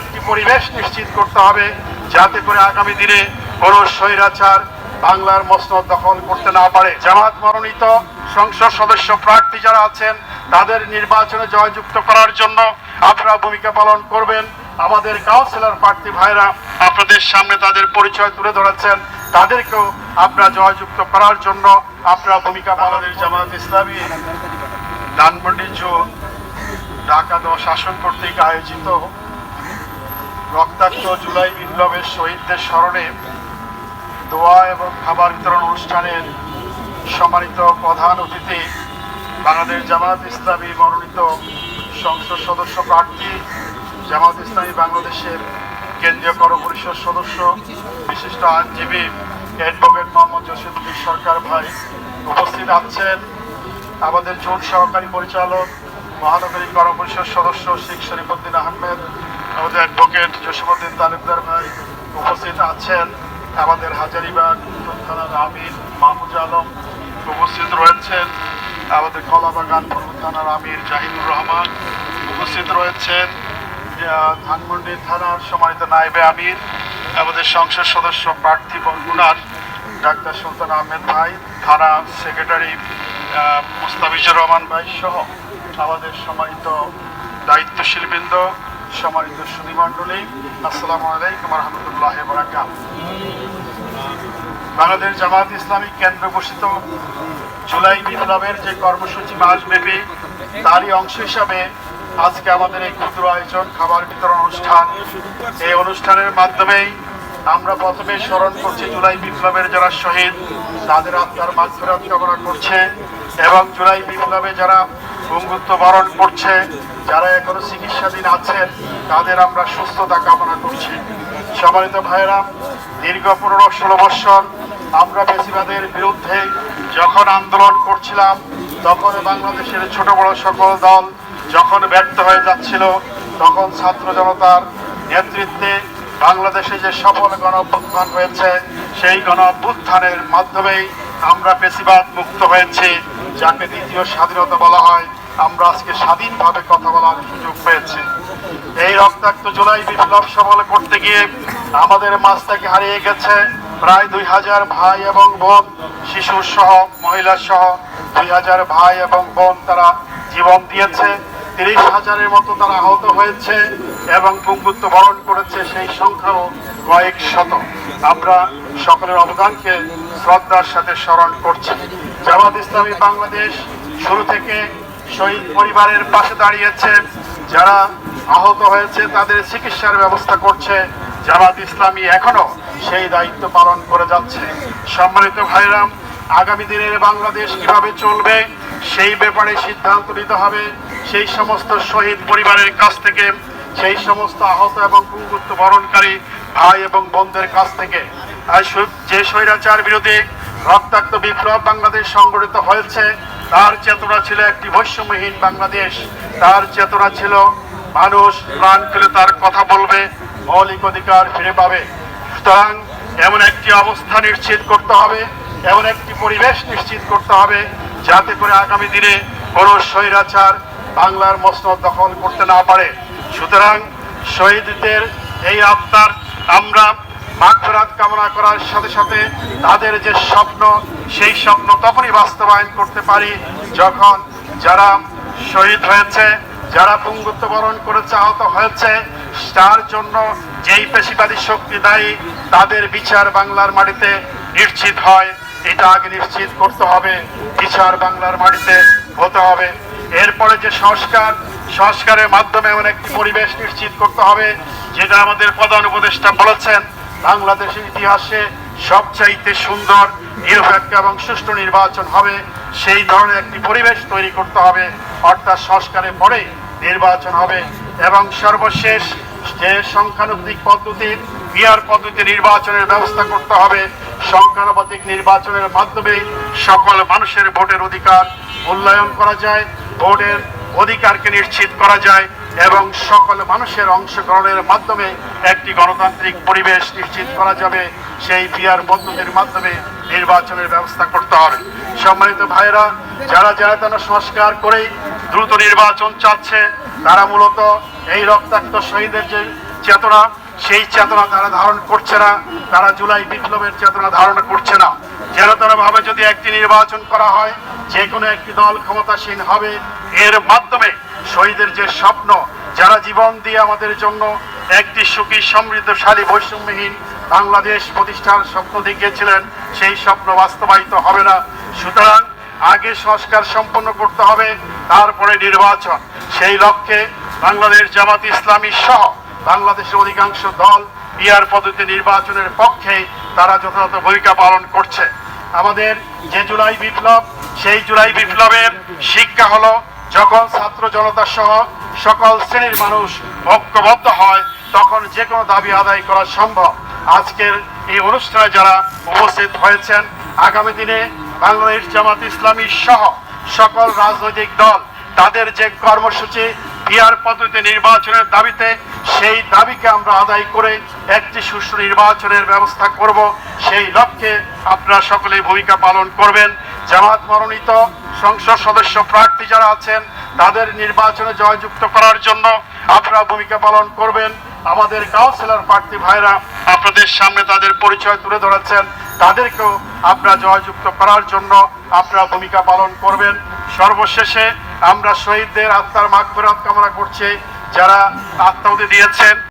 একটি পরিবেশ নিশ্চিত করতে হবে যাতে করে আগামী দিনে কোনো স্বৈরাচার বাংলার মসনদ দখল করতে না পারে। জামাত মনোনীত সংসদ সদস্য প্রার্থী যারা আছেন, তাদের নির্বাচনে জয়যুক্ত করার জন্য আপনারা ভূমিকা পালন করবেন। আমাদের কাউন্সিলর প্রার্থী ভাইরা আপনাদের সামনে তাদের পরিচয় তুলে ধরেছেন। তাদেরকেও আপনারা জয়যুক্ত করার জন্য আপনারা ভূমিকা পালনের জামাত ইসলামী ধানমন্ডি জোন ঢাকা দশ আসন কর্তৃক আয়োজিত রক্তাক্ত জুলাই বিপ্লবের শহীদদের স্মরণে দোয়া এবং খাবার বিতরণ অনুষ্ঠানের সম্মানিত প্রধান অতিথি বাংলাদেশ জামাত ইসলামী মনোনীত সংসদ সদস্য প্রার্থী জামাত ইসলামী বাংলাদেশের কেন্দ্রীয় কর পরিষদ সদস্য, বিশিষ্ট আইনজীবী অ্যাডভোকেট মোহাম্মদ জসিমুদ্দিন সরকার ভাই উপস্থিত আছেন। আমাদের জোন সহকারী পরিচালক, মহানগরী কর পরিষদ সদস্য শেখ শরীফুদ্দিন আহমেদ, আমাদের অ্যাডভোকেট জসিমুদ্দিন তালুকদার ভাই উপস্থিত আছেন। আমাদের হাজারিবাগ থানার আমির মাহমুদ আলম উপস্থিত রয়েছেন। আমাদের কলাবাগান পূর্ব থানার আমির জাহিদুর রহমান উপস্থিত রয়েছেন। ধানমন্ডি থানার সম্মানিত নাইবে আমির, আমাদের সংসদ সদস্য প্রার্থী বরগুনার, ডাক্তার সুলতান আহমেদ ভাই, থানা সেক্রেটারি মুস্তাফিজুর রহমান ভাই সহ আমাদের সম্মানিত দায়িত্বশীল বৃন্দ সম্মানিত সুধীমণ্ডলী, আসসালামু আলাইকুম রহমতুল্লাহ বরাকাত বাংলাদেশ জামাত ইসলামী কেন্দ্র ঘোষিত জুলাই বিপ্লবের যে কর্মসূচি মাসব্যাপী, তারই অংশ হিসাবে আজকে আমাদের এই ক্ষুদ্র আয়োজন, খাবার বিতরণ অনুষ্ঠান, এই অনুষ্ঠানের মাধ্যমেই আমরা প্রথমে স্মরণ করছি জুলাই বিপ্লবের যারা শহীদ, তাদের আত্মার মাগফিরাত কামনা করছে এবং জুলাই বিপ্লবে যারা বঙ্গুত্ব বরণ করছে, যারা এখনও চিকিৎসাধীন আছেন, তাদের আমরা সুস্থতা কামনা করছি। সম্মানিত ভাইয়েরা, দীর্ঘ পনেরো ষোলো বৎসর আমরা বেশিবাদের বিরুদ্ধে যখন আন্দোলন করছিলাম, তখন বাংলাদেশের ছোট বড় সকল দল যখন ব্যর্থ হয়ে যাচ্ছিল, তখন ছাত্র জনতার নেতৃত্বে বাংলাদেশে যে সফল গণ হয়েছে, সেই গণ মাধ্যমেই আমরা পেশিবাদ মুক্ত হয়েছি, যাকে দ্বিতীয় স্বাধীনতা বলা হয়। আমরা আজকে স্বাধীনভাবে কথা বলার সুযোগ পেয়েছি। এই রক্তাক্ত জুলাই বিপ্লব সফল করতে গিয়ে আমাদের মাছ হারিয়ে গেছে প্রায় দুই হাজার ভাই এবং বোন শিশু সহ মহিলা সহ দুই হাজার ভাই এবং বোন তারা জীবন দিয়েছে। তিরিশ হাজারের মতো তারা আহত হয়েছে এবং পুঙ্গুত্ব বরণ করেছে সেই সংখ্যাও কয়েক শত। আমরা সকলের অবদানকে শ্রদ্ধার সাথে স্মরণ করছি। জামাত ইসলামী বাংলাদেশ শুরু থেকে শহীদ পরিবারের পাশে দাঁড়িয়েছে, যারা আহত হয়েছে, তাদের চিকিৎসার ব্যবস্থা করছে জামাত ইসলামী এখনও সেই দায়িত্ব পালন করে যাচ্ছে। সম্মানিত ভাইরাম, আগামী দিনের বাংলাদেশ কীভাবে চলবে, সেই ব্যাপারে সিদ্ধান্ত নিতে হবে। সেই সমস্ত শহীদ পরিবারের কাছ থেকে, সেই সমস্ত আহত এবং পুঙ্গুত্ব বরণকারী ভাই এবং বোনদের কাছ থেকে। আর যে স্বৈরাচার বিরোধী রক্তাক্ত বিপ্লব বাংলাদেশ সংগঠিত হয়েছে, তার চেতনা ছিল একটি বৈষম্যহীন বাংলাদেশ। তার চেতনা ছিল, মানুষ প্রাণ খুলে তার কথা বলবে, মৌলিক অধিকার ফিরে পাবে। সুতরাং এমন একটি অবস্থা নিশ্চিত করতে হবে, এমন একটি পরিবেশ নিশ্চিত করতে হবে, যাতে করে আগামী দিনে কোনো স্বৈরাচার বাংলার মসনদ দখল করতে না পারে। সুতরাং শহীদদের এই আত্মার আমরা মাগফিরাত কামনা করার সাথে সাথে তাদের যে স্বপ্ন, সেই স্বপ্ন তখনই বাস্তবায়ন করতে পারি যখন যারা শহীদ হয়েছে, যারা পুঙ্গুত্ব বরণ করেছে, আহত হয়েছে, তার জন্য যেই পেশিবাদী শক্তি দায়ী, তাদের বিচার বাংলার মাটিতে নিশ্চিত হয়। এটা আগে নিশ্চিত করতে হবে, বিচার বাংলার মাটিতে হতে হবে। এরপরে যে সংস্কার, সংস্কারের মাধ্যমে একটি পরিবেশ নিশ্চিত করতে হবে, যেটা আমাদের প্রধান উপদেষ্টা বলেছেন বাংলাদেশের ইতিহাসে সবচাইতে সুন্দর, নিরপেক্ষ এবং সুষ্ঠু নির্বাচন হবে। সেই ধরনের একটি পরিবেশ তৈরি করতে হবে। অর্থাৎ সংস্কারের পরে নির্বাচন হবে এবং সর্বশেষ যে সংখ্যানুপাতিক পদ্ধতির বিয়ার পদ্ধতি নির্বাচনের ব্যবস্থা করতে হবে। সংখ্যানুপাতিক নির্বাচনের মাধ্যমে সকল মানুষের ভোটের অধিকার মূল্যায়ন করা যায়, ভোটের অধিকারকে নিশ্চিত করা যায়। এবং সকল মানুষের অংশগ্রহণের মাধ্যমে একটি গণতান্ত্রিক পরিবেশ নিশ্চিত করা যাবে। সেই বিয়ার পদ্ধতির মাধ্যমে নির্বাচনের ব্যবস্থা করতে হবে। সম্মানিত ভাইরা যারা জায়তানো সংস্কার করেই দ্রুত নির্বাচন চাচ্ছে, তারা মূলত এই রক্তাক্ত শহীদের যে চেতনা, সেই চেতনা তারা ধারণ করছে না। তারা জুলাই বিপ্লবের চেতনা ধারণ করছে না। যেন তারা ভাবে যদি একটি নির্বাচন করা হয় যে কোনো একটি দল ক্ষমতাসীন হবে। এর মাধ্যমে শহীদের যে স্বপ্ন, যারা জীবন দিয়ে আমাদের জন্য একটি সুখী, সমৃদ্ধশালী, বৈষম্যহীন বাংলাদেশ প্রতিষ্ঠার স্বপ্ন দেখিয়েছিলেন, সেই স্বপ্ন বাস্তবায়িত হবে না। সুতরাং আগে সংস্কার সম্পন্ন করতে হবে, তারপরে নির্বাচন। সেই লক্ষ্যে বাংলাদেশ জামাত ইসলামী সহ বাংলাদেশের অধিকাংশ দল পিয়ার পদ্ধতি নির্বাচনের পক্ষে তারা যথাযথ ভূমিকা পালন করছে। আমাদের যে জুলাই বিপ্লব, সেই জুলাই বিপ্লবের শিক্ষা হলো যখন ছাত্র জনতা সহ সকল শ্রেণির মানুষ ঐক্যবদ্ধ হয়, তখন যে কোনো দাবি আদায় করা সম্ভব। আজকের এই অনুষ্ঠানে যারা উপস্থিত হয়েছেন, আগামী দিনে বাংলাদেশ জামাত ইসলামী সহ সকল রাজনৈতিক দল, তাদের যে কর্মসূচি বিয়ার পদ্ধতিতে নির্বাচনের দাবিতে, সেই দাবিকে আমরা আদায় করে একটি সুষ্ঠু নির্বাচনের ব্যবস্থা করব। সেই লক্ষ্যে আপনারা সকলেই ভূমিকা পালন করবেন। জামাত মনোনীত সংসদ সদস্য প্রার্থী যারা আছেন, তাদের নির্বাচনে জয়যুক্ত করার জন্য আপনারা ভূমিকা পালন করবেন। আমাদের কাউন্সিলর প্রার্থী ভাইরা আপনাদের সামনে তাদের পরিচয় তুলে ধরেছেন। তাদেরকেও আপনারা জয়যুক্ত করার জন্য আপনারা ভূমিকা পালন করবেন। সর্বশেষে আমরা শহীদদের আত্মার মাগ কামনা করছি, যারা আত্মাহুতি দিয়েছেন।